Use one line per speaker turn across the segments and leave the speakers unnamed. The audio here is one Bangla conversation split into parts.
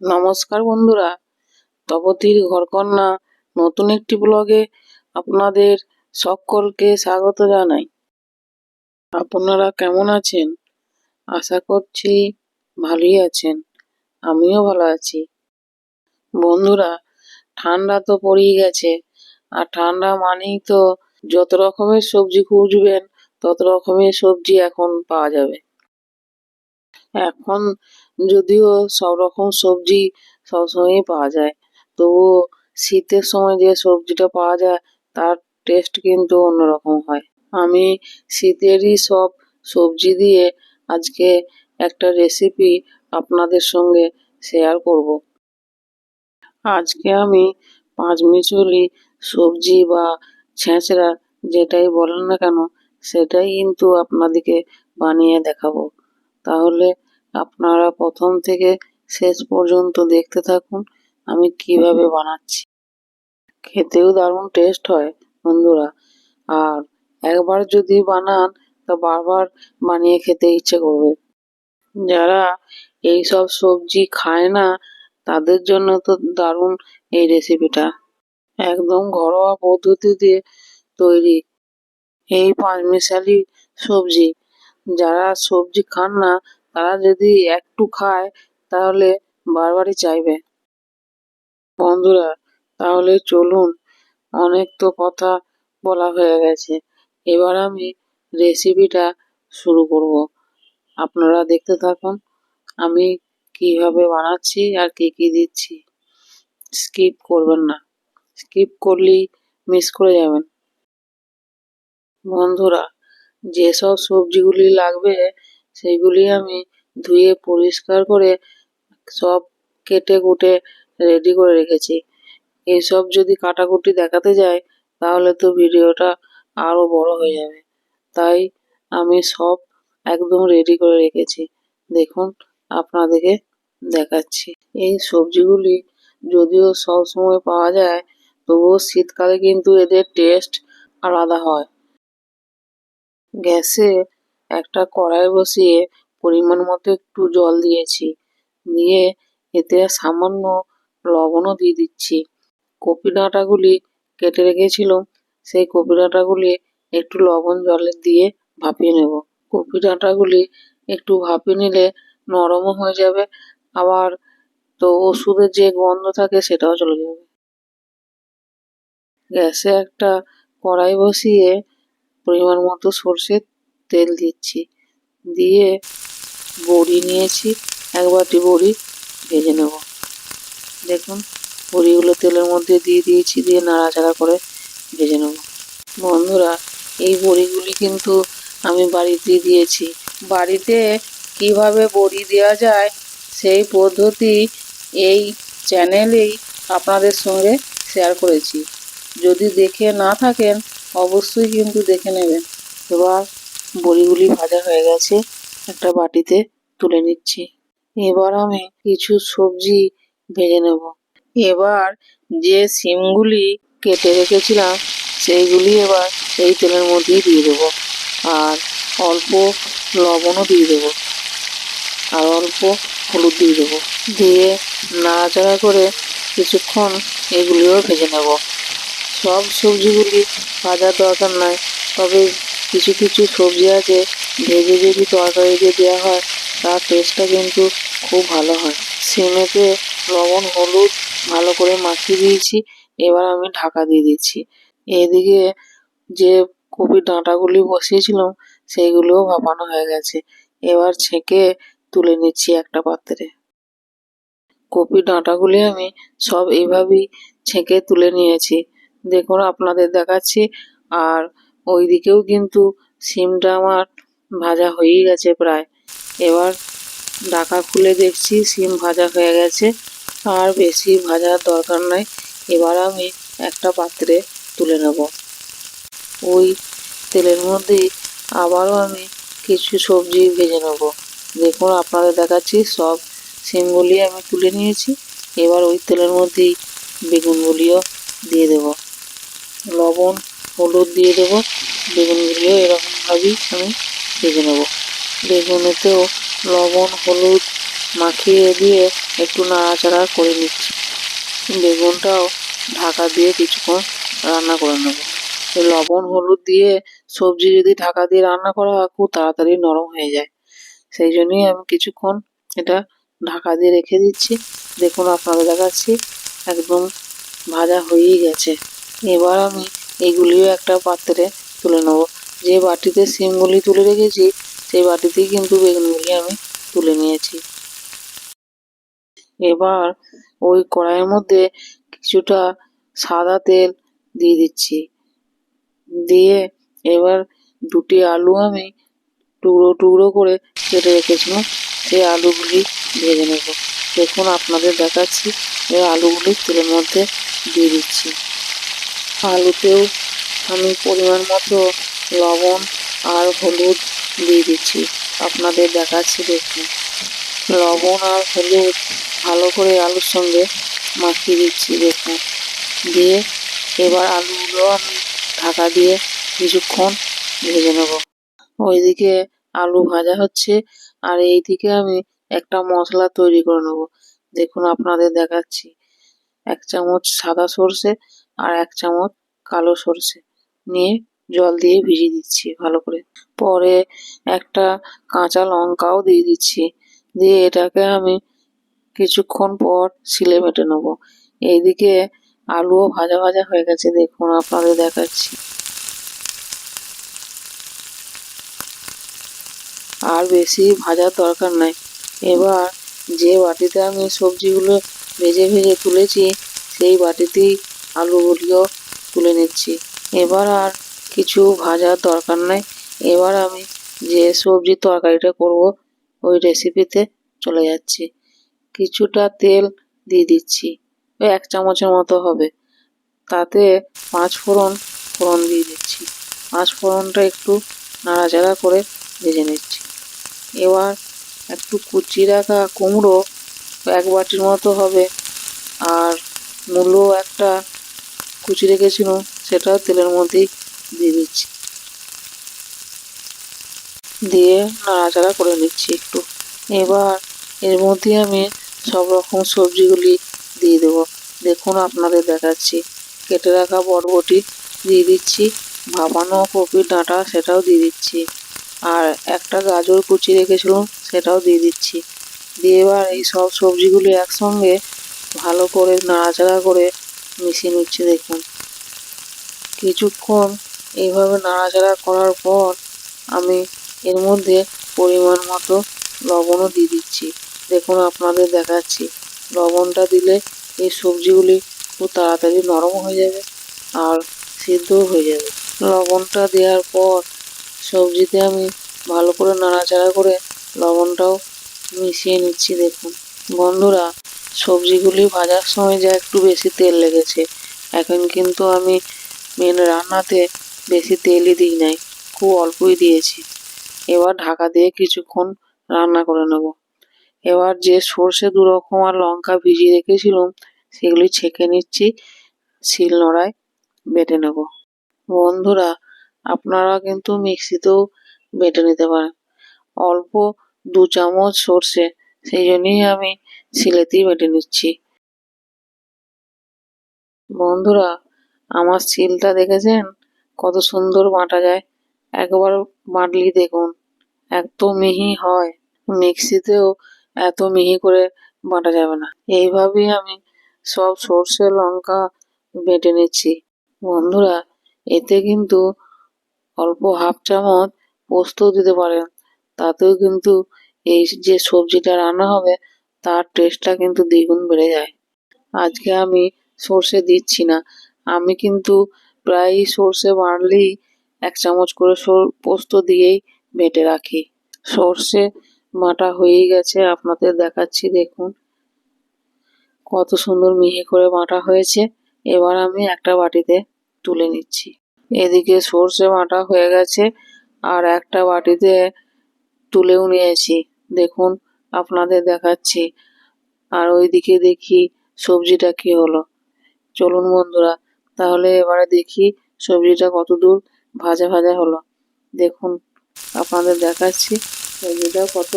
নমস্কার বন্ধুরা, তপতির ঘরকন্যা নতুন একটি ব্লগে আপনাদের সকলকে স্বাগত জানাই। আপনারা কেমন আছেন? আশা করছি ভালোই আছেন, আমিও ভালো আছি। বন্ধুরা, ঠান্ডা তো পড়েই গেছে, আর ঠান্ডা মানেই তো যত রকমের সবজি খুঁজবেন, তত রকমের সবজি এখন পাওয়া যাবে। এখন যদিও সব রকম সবজি সবসময়ই পাওয়া যায়। তবুও শীতের সময় যে সবজিটা পাওয়া যায়, তার টেস্ট কিন্তু অন্যরকম হয়। আমি শীতেরই সব সবজি দিয়ে আজকে একটা রেসিপি আপনাদের সঙ্গে শেয়ার করব। আজকে আমি পাঁচমিশালি সবজি বা ছেঁচড়া যেটাই বলেন না কেন, সেটাই কিন্তু আপনাদেরকে বানিয়ে দেখাবো। তাহলে আপনারা প্রথম থেকে শেষ পর্যন্ত দেখতে থাকুন, আমি কীভাবে বানাচ্ছি। খেতেও দারুণ টেস্ট হয়, বন্ধুরা। আর একবার যদি বানান, তা বারবার বানিয়ে খেতে ইচ্ছে করবে। যারা এই সব সবজি খায় না, তাদের জন্য তো দারুণ এই রেসিপিটা একদম ঘরোয়া পদ্ধতিতে তৈরি এই পাঁচমিশালি সবজি। যারা সবজি খান না তারা যদি একটু খায়, তাহলে বারবারই চাইবে। বন্ধুরা, তাহলে চলুন, অনেক তো কথা বলা হয়ে গেছে। এবার আমি রেসিপিটা শুরু করব। আপনারা দেখতে থাকুন, আমি কীভাবে বানাচ্ছি আর কি কি দিচ্ছি। স্কিপ করবেন না। স্কিপ করলেই মিস করে যাবেন। বন্ধুরা, যেসব সবজিগুলি লাগবে সেইগুলি আমি ধুয়ে পরিষ্কার করে সব কেটে কুটে রেডি করে রেখেছি। এইসব যদি কাটাকুটি দেখাতে যাই তাহলে তো ভিডিওটা আরও বড় হয়ে যাবে। তাই আমি সব একদম রেডি করে রেখেছি। দেখুন, আপনাদেরকে দেখাচ্ছি। এই সবজিগুলি যদিও সব সময় পাওয়া যায়, তবুও শীতকালে কিন্তু এদের টেস্ট আলাদা হয়। গ্যাসে একটা কড়াই বসিয়ে পরিমাণ মতো একটু জল দিয়েছি। দিয়ে এতে সামান্য লবণও দিয়ে দিচ্ছি। কপি ডাঁটাগুলি কেটে রেখেছিলাম। সেই কপি ডাঁটাগুলি একটু লবণ জলে দিয়ে ভাপিয়ে নেব। কপি ডাঁটাগুলি একটু ভাপিয়ে নিলে নরমও হয়ে যাবে। আবার তো ওষুধের যে গন্ধ থাকে সেটাও চলে যাবে। গ্যাসে একটা কড়াই বসিয়ে পরিমাণ মতো সর্ষের তেল দিচ্ছি। দিয়ে বড়ি নিয়েছি, এক বাটি বড়ি ভেজে নেব। দেখুন, বড়িগুলো তেলের মধ্যে দিয়ে দিয়েছি, দিয়ে নাড়াচাড়া করে ভেজে নেব। বন্ধুরা, এই বড়িগুলি কিন্তু আমি বাড়িতে দিয়েছি। বাড়িতে কীভাবে বড়ি দেওয়া যায়, সেই পদ্ধতি এই চ্যানেলেই আপনাদের সঙ্গে শেয়ার করেছি। যদি দেখে না থাকেন, অবশ্যই কিন্তু দেখে নেবেন। এবার বড়িগুলি ভাজা হয়ে গেছে, একটা বাটিতে তুলে নিচ্ছি। এবার আমি কিছু সবজি ভেজে নেব। এবার যে সিমগুলি কেটে রেখেছিলাম, সেইগুলি এবার এই তেলের মধ্যেই দিয়ে দেবো। আর অল্প লবণও দিয়ে দেবো। আর অল্প হলুদ দিয়ে দেবো। দিয়ে নাড়াচাড়া করে কিছুক্ষণ এগুলিও ভেজে নেব। সব সবজিগুলি ভাজার দরকার নয় তবে কিছু কিছু সবজি আছে, ভেজে যদি তরকারিতে দেওয়া হয়, তার টেস্টটা কিন্তু খুব ভালো হয়। সিমেতে লবণ, হলুদ ভালো করে মাখিয়ে দিয়েছি, এবার আমি ঢাকা দিয়ে দিচ্ছি। এদিকে যে কপির ডাঁটাগুলি বসিয়েছিলাম সেইগুলোও ভাপানো হয়ে গেছে। এবার ছেঁকে তুলে নিচ্ছি একটা পাত্রে। কপি ডাঁটাগুলি আমি সব এইভাবেই ছেঁকে তুলে নিয়েছি। দেখুন, আপনাদের দেখাচ্ছি, আর ওইদিকেও কিন্তু সিমটা আমার ভাজা হয়েই গেছে প্রায়। এবার ঢাকা খুলে দেখছি সিম ভাজা হয়ে গেছে। আর বেশি ভাজার দরকার নাই। এবার আমি একটা পাত্রে তুলে নেব। ওই তেলের মধ্যেই আবারও আমি কিছু সবজি ভেজে নেব। দেখুন, আপনাদের দেখাচ্ছি সব সিমগুলি আমি তুলে নিয়েছি। এবার ওই তেলের মধ্যেই বেগুনগুলিও দিয়ে দেব। লবণ হলুদ দিয়ে দেব বেগুনগুলিও এরকমভাবেই আমি ভেজে নেব। বেগুনেতেও লবণ, হলুদ মাখিয়ে দিয়ে একটু নাড়াচাড়া করে নিচ্ছি। বেগুনটাও ঢাকা দিয়ে কিছুক্ষণ রান্না করে নেব। লবণ, হলুদ দিয়ে সবজি যদি ঢাকা দিয়ে রান্না করা হয়, খুব তাড়াতাড়ি নরম হয়ে যায়। সেই জন্যই আমি কিছুক্ষণ এটা ঢাকা দিয়ে রেখে দিচ্ছি। দেখুন, আপনাদের দেখাচ্ছি, একদম ভাজা হয়েই গেছে। এবার আমি এইগুলিও একটা পাত্রে তুলে নেব। যে বাটিতে সিমগুলি তুলে রেখেছি, সেই বাটিতেই কিন্তু বেগুনগুলি আমি তুলে নিয়েছি। এবার ওই কড়াইয়ের মধ্যে কিছুটা সাদা তেল দিয়ে দিচ্ছি। দিয়ে এবার দুটি আলু আমি টুকরো টুকরো করে কেটে রেখেছিলাম, সেই আলুগুলি ভেজে নেব। দেখুন, আপনাদের দেখাচ্ছি, এই আলুগুলি তেলের মধ্যে দিয়ে দিচ্ছি। আলুতেও আমি পরিমাণ মতো লবণ আর হলুদ দিয়ে দিচ্ছি। আপনাদের দেখাচ্ছি দেখুন। লবণ আর হলুদ ভালো করে আলুর সঙ্গে মাখিয়ে দিচ্ছি, দেখুন। দিয়ে এবার আলুগুলো আমি ঢাকা দিয়ে কিছুক্ষণ ভেজে নেব। ওইদিকে আলু ভাজা হচ্ছে আর এইদিকে আমি একটা মশলা তৈরি করে নেব। দেখুন, আপনাদের দেখাচ্ছি। এক চামচ সাদা সর্ষে আর এক চামচ কালো সর্ষে নিয়ে জল দিয়ে ভিজিয়ে দিচ্ছি ভালো করে। পরে একটা কাঁচা লঙ্কাও দিয়ে দিচ্ছি। দিয়ে এটাকে আমি কিছুক্ষণ পর শিলে মেটে নেব। এইদিকে আলুও ভাজা ভাজা হয়ে গেছে, দেখুন আপনাদের দেখাচ্ছি। আর বেশি ভাজার দরকার নাই। এবার যে বাটিতে আমি সবজিগুলো ভেজে ভেজে তুলেছি, সেই বাটিতেই আলুগুলিও তুলে নিচ্ছি। এবার আর কিছু ভাজার দরকার নাই। এবার আমি যে সবজির তরকারিটা করব, ওই রেসিপিতে চলে যাচ্ছি। কিছুটা তেল দিয়ে দিচ্ছি। ওই এক চামচের মতো হবে। তাতে পাঁচ ফোড়ন ফোড়ন দিয়ে দিচ্ছি। পাঁচ ফোড়নটা একটু নাড়াচাড়া করে ভেজে নিচ্ছি। এবার একটু কুচি রাখা কুমড়ো এক বাটির মতো হবে। আর মূলো একটা কুচি রেখেছিল সেটাও তেলের মধ্যেই দিয়ে দিচ্ছি। দিয়ে নাড়াচাড়া করে নিচ্ছি একটু। এবার এর মধ্যে আমি সব রকম সবজিগুলি দিয়ে দেবো। দেখুন, আপনাদের দেখাচ্ছি। কেটে রাখা বরবটি দিয়ে দিচ্ছি, ভাপানো কপির ডাঁটা সেটাও দিয়ে দিচ্ছি, আর একটা গাজর কুচি রেখেছিলাম, সেটাও দিয়ে দিচ্ছি। দিয়ে এবার এই সব সবজিগুলি একসঙ্গে ভালো করে নাড়াচাড়া করে মিশিয়ে নিচ্ছি দেখুন। কিছুক্ষণ এইভাবে নাড়াচাড়া করার পর আমি এর মধ্যে পরিমাণ মতো লবণও দিয়ে দিচ্ছি। দেখুন আপনাদের দেখাচ্ছি। লবণটা দিলে এই সবজিগুলি খুব তাড়াতাড়ি নরম হয়ে যাবে আর সিদ্ধও হয়ে যাবে। লবণটা দেওয়ার পর সবজিতে আমি ভালো করে নাড়াচাড়া করে লবণটাও মিশিয়ে নিচ্ছি দেখুন। বন্ধুরা সবজিগুলি ভাজার সময় যা একটু বেশি তেল লেগেছে। এখন কিন্তু আমি মেন রান্নাতে বেশি তেলই দিই নাই, খুব অল্পই দিয়েছি। এবার ঢাকা দিয়ে কিছুক্ষণ রান্না করে নেব। এবার যে সর্ষে দু রকম আর লঙ্কা ভিজিয়ে রেখেছিলাম, সেগুলি ছেঁকে নিচ্ছি, শিল নোড়ায় বেটে নেব। বন্ধুরা, আপনারা কিন্তু মিক্সিতেও বেটে নিতে পারেন। অল্প দু চামচ সর্ষে, সেই জন্যই আমি শিলেতেই বেটে নিচ্ছি। বন্ধুরা, আমার শিলটা দেখেছেন? কত সুন্দর বাঁটা যায়। একবার বাঁটলি দেখুন, এত মিহি হয়। মিক্সিতেও এত মিহি করে বাঁটা যাবে না। এইভাবেই আমি সব সর্ষে, লঙ্কা বেটে নিচ্ছি। বন্ধুরা, এতে কিন্তু অল্প হাফ চামচ পোস্ত দিতে পারেন। তাতেও কিন্তু এই যে সবজিটা রান্না হবে তার টেস্টটা কিন্তু দ্বিগুণ বেড়ে যায়। আজকে আমি সর্ষে দিচ্ছি না। আমি কিন্তু প্রায়ই সর্ষে বাড়লেই এক চামচ করে পোস্ত দিয়েই বেটে রাখি। সর্ষে মাটা হয়েই গেছে, আপনাদের দেখাচ্ছি, দেখুন। কত সুন্দর মিহি করে বাটা হয়েছে। এবার আমি একটা বাটিতে তুলে নিচ্ছি। এদিকে সর্ষে বাটা হয়ে গেছে, আর একটা বাটিতে তুলেও নিয়েছি। দেখুন আপনাদের দেখাচ্ছি। আর ওইদিকে দেখি সবজিটা কি হলো। চলুন বন্ধুরা, তাহলে এবারে দেখি সবজিটা কত দূর ভাজা ভাজা হলো। দেখুন, আপনাদের দেখাচ্ছি সবজিটা কত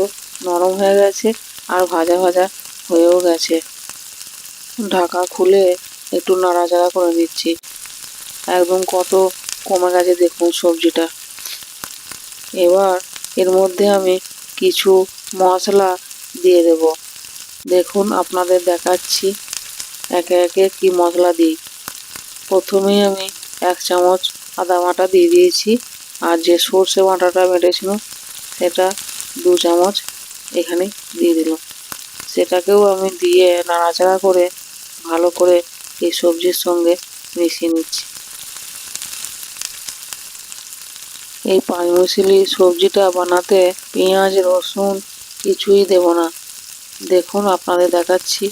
নরম হয়ে গেছে আর ভাজা ভাজা হয়েও গেছে। ঢাকা খুলে একটু নাড়াচাড়া করে নিচ্ছি। একদম কত কমে গেছে দেখুন সবজিটা। এবার এর মধ্যে আমি কিছু মশলা দিয়ে দেব। দেখুন, আপনাদের দেখাচ্ছি একে একে কি মশলা দিই। প্রথমেই আমি এক চামচ আদা বাটা দিয়ে দিয়েছি, আর যে সর্ষে বাটাটা বেটেছিল সেটা দু চামচ এখানে দিয়ে দিলাম। সেটাকেও আমি দিয়ে নাড়াচাড়া করে ভালো করে এই সবজির সঙ্গে মিশিয়ে নিচ্ছি। এই পাঁচমিশালি সবজিটা বানাতে পেঁয়াজ, রসুন কিছুই দেব না। দেখুন, আপনাদের দেখাচ্ছি,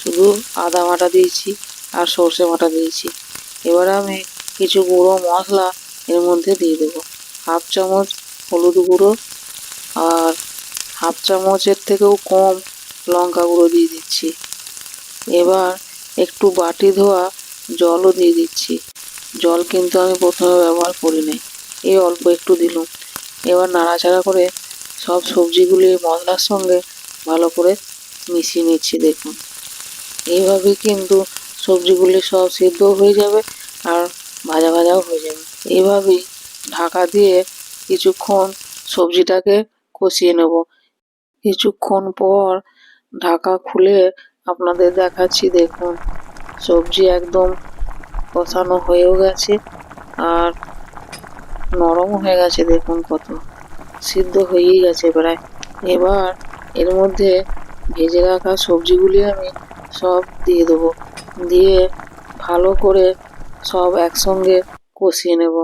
শুধু আদা বাটা দিয়েছি আর সর্ষে বাটা দিয়েছি। এবার আমি কিছু গুঁড়ো মশলা এর মধ্যে দিয়ে দেবো। হাফ চামচ হলুদ গুঁড়ো আর হাফ চামচের থেকেও কম লঙ্কা গুঁড়ো দিয়ে দিচ্ছি। এবার একটু বাটি ধোয়া জলও দিয়ে দিচ্ছি। জল কিন্তু আমি প্রথমে ব্যবহার করি নাই এই অল্প একটু দিলাম। এবার নাড়াচাড়া করে সব সবজিগুলি মশলার সঙ্গে ভালো করে মিশিয়ে নিচ্ছি, দেখুন। এইভাবে কিন্তু সবজিগুলি সব সিদ্ধ হয়ে যাবে আর ভাজা ভাজাও হয়ে যাবে। এইভাবেই ঢাকা দিয়ে কিছুক্ষণ সবজিটাকে কষিয়ে নেব। কিছুক্ষণ পর ঢাকা খুলে আপনাদের দেখাচ্ছি, দেখুন। সবজি একদম কষানো হয়েও গেছে আর নরম হয়ে গেছে, দেখুন কত। সিদ্ধ হয়েই গেছে প্রায়। এবার এর মধ্যে ভেজে রাখা সবজিগুলি আমি সব দিয়ে দেবো। দিয়ে ভালো করে সব একসঙ্গে কষিয়ে নেব।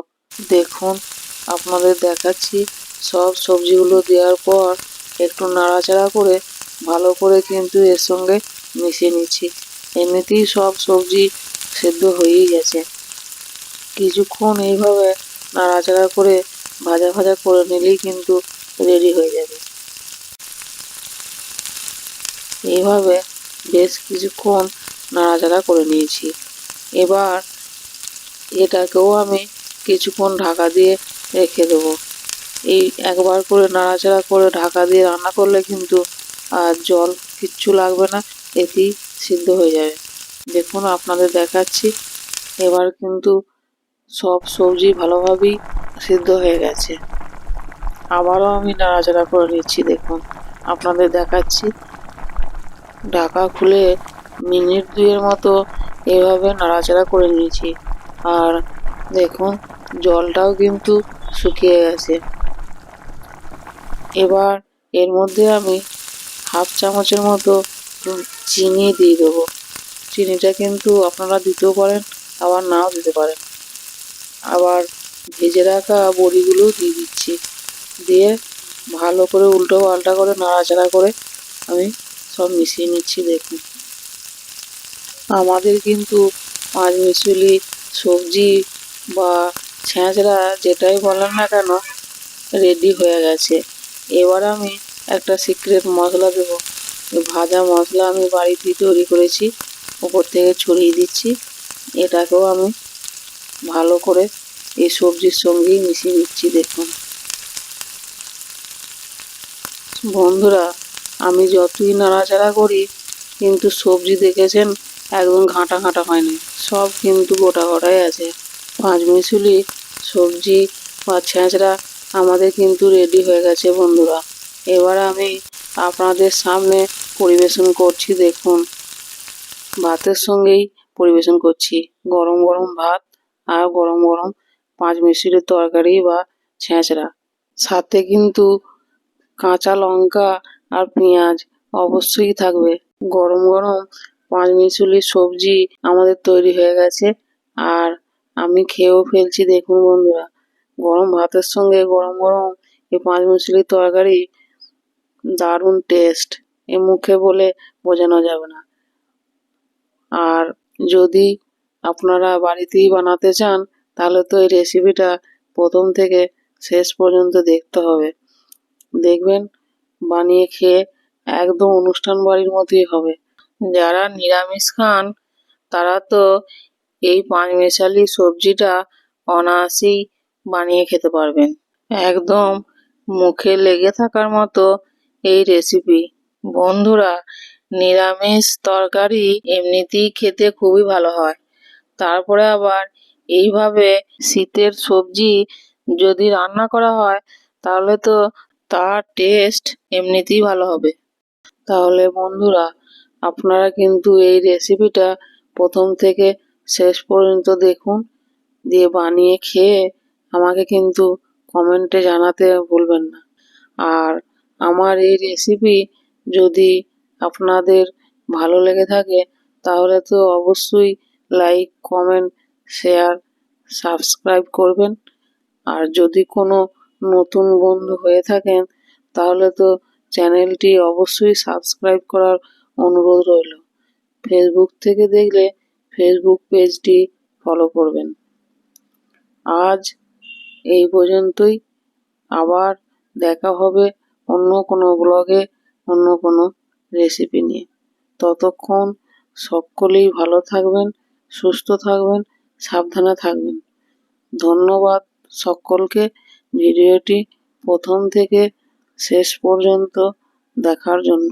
দেখুন, আপনাদের দেখাচ্ছি সব সবজিগুলো দেওয়ার পর একটু নাড়াচাড়া করে ভালো করে কিন্তু এর সঙ্গে মিশিয়ে নিচ্ছি। এমনিতেই সব সবজি সেদ্ধ হয়েই গেছে। কিছুক্ষণ এইভাবে নাড়াচাড়া করে ভাজা ভাজা করে নিলেই কিন্তু রেডি হয়ে যাবে। এইভাবে বেশ কিছুক্ষণ নাড়াচাড়া করে নিয়েছি। এবার এটাকেও আমি কিছুক্ষণ ঢাকা দিয়ে রেখে দেবো। এই একবার করে নাড়াচাড়া করে ঢাকা দিয়ে রান্না করলে কিন্তু আর জল কিচ্ছু লাগবে না, এতেই সিদ্ধ হয়ে যাবে। দেখুন, আপনাদের দেখাচ্ছি। এবার কিন্তু সব সবজি ভালোভাবেই সিদ্ধ হয়ে গেছে। আবারও আমি নাড়াচাড়া করে নিচ্ছি, দেখুন। আপনাদের দেখাচ্ছি। ঢাকা খুলে মিনিট দুইয়ের মতো এভাবে নাড়াচাড়া করে নিয়েছি। আর দেখুন, জলটাও কিন্তু শুকিয়ে গেছে। এবার এর মধ্যে আমি হাফ চামচের মতো চিনি দিয়ে দেবো। চিনিটা কিন্তু আপনারা দিতেও পারেন, আবার নাও দিতে পারেন। আবার ভেজে রাখা বড়িগুলো দিয়ে দিচ্ছি। দিয়ে ভালো করে উল্টো পাল্টা করে নাড়াচাড়া করে আমি সব মিশিয়ে নিচ্ছি, দেখুন। আমাদের কিন্তু পাঁচ মিশুলি সবজি বা ছ্যাঁচড়া যেটাই বলেন না কেন রেডি হয়ে গেছে। এবার আমি একটা সিক্রেট মশলা দেবো। ভাজা মশলা আমি বাড়িতেই তৈরি করেছি, ওপর থেকে ছড়িয়ে দিচ্ছি। এটাকেও আমি ভালো করে এই সবজির সঙ্গেই মিশিয়ে নিচ্ছি, দেখুন। বন্ধুরা, আমি যতই নাড়াচাড়া করি, কিন্তু সবজি দেখেছেন, একদম ঘাঁটা ঘাঁটা হয়নি। সব কিন্তু গোটা গোটাই আছে। পাঁচ মিশুলি সবজি বা ছেঁচড়া আমাদের কিন্তু রেডি হয়ে গেছে, বন্ধুরা। এবার আমি আপনাদের সামনে পরিবেশন করছি, দেখুন। ভাতের সঙ্গেই পরিবেশন করছি। গরম গরম ভাত আর গরম গরম পাঁচ মিশিলের তরকারি বা ছেঁচড়া। সাথে কিন্তু কাঁচা লঙ্কা আর পেঁয়াজ অবশ্যই থাকবে। গরম গরম পাঁচ মিশুলি সবজি আমাদের তৈরি হয়ে গেছে। আর আমি খেয়েও ফেলছি, দেখুন বন্ধুরা। গরম ভাতের সঙ্গে গরম গরম এই পাঁচ মিশুলি তরকারি দারুণ টেস্ট এ মুখে বলে বোঝানো যাবে না। আর যদি আপনারা বাড়িতেই বানাতে চান তাহলে তো এই রেসিপিটা প্রথম থেকে শেষ পর্যন্ত দেখতে হবে। দেখবেন, বানিয়ে খেয়ে একদম অনুষ্ঠান বাড়ির মতোই হবে। যারা নিরামিষ খান, তারা তো এই পাঁচমেশালি সবজিটা অনায়াসেই বানিয়ে খেতে পারবেন। একদম মুখে লেগে থাকার মতো এই রেসিপি বন্ধুরা, নিরামিষ তরকারি এমনিতেই খেতে খুবই ভালো হয়। তারপরে আবার এইভাবে শীতের সবজি যদি রান্না করা হয়, তাহলে তো তার টেস্ট এমনিতেই ভালো হবে। তাহলে বন্ধুরা, আপনারা কিন্তু এই রেসিপিটা প্রথম থেকে শেষ পর্যন্ত দেখুন, দিয়ে বানিয়ে খেয়ে আমাকে কিন্তু কমেন্টে জানাতে ভুলবেন না। আর আমার এই রেসিপি যদি আপনাদের ভালো লেগে থাকে, তাহলে তো অবশ্যই লাইক কমেন্ট শেয়ার সাবস্ক্রাইব করবেন। আর যদি কোনো নতুন বন্ধু হয়ে থাকেন, তাহলে তো চ্যানেলটি অবশ্যই সাবস্ক্রাইব করার অনুরোধ রইল। ফেসবুক থেকে দেখলে ফেসবুক পেজটি ফলো করবেন। আজ এই পর্যন্তই। আবার দেখা হবে অন্য কোনো ব্লগে অন্য কোনো রেসিপি নিয়ে। ততক্ষণ সকলেই ভালো থাকবেন, সুস্থ থাকবেন। সাবধানে থাকবেন। ধন্যবাদ সকলকে। ভিডিওটি প্রথম থেকে শেষ পর্যন্ত দেখার জন্য।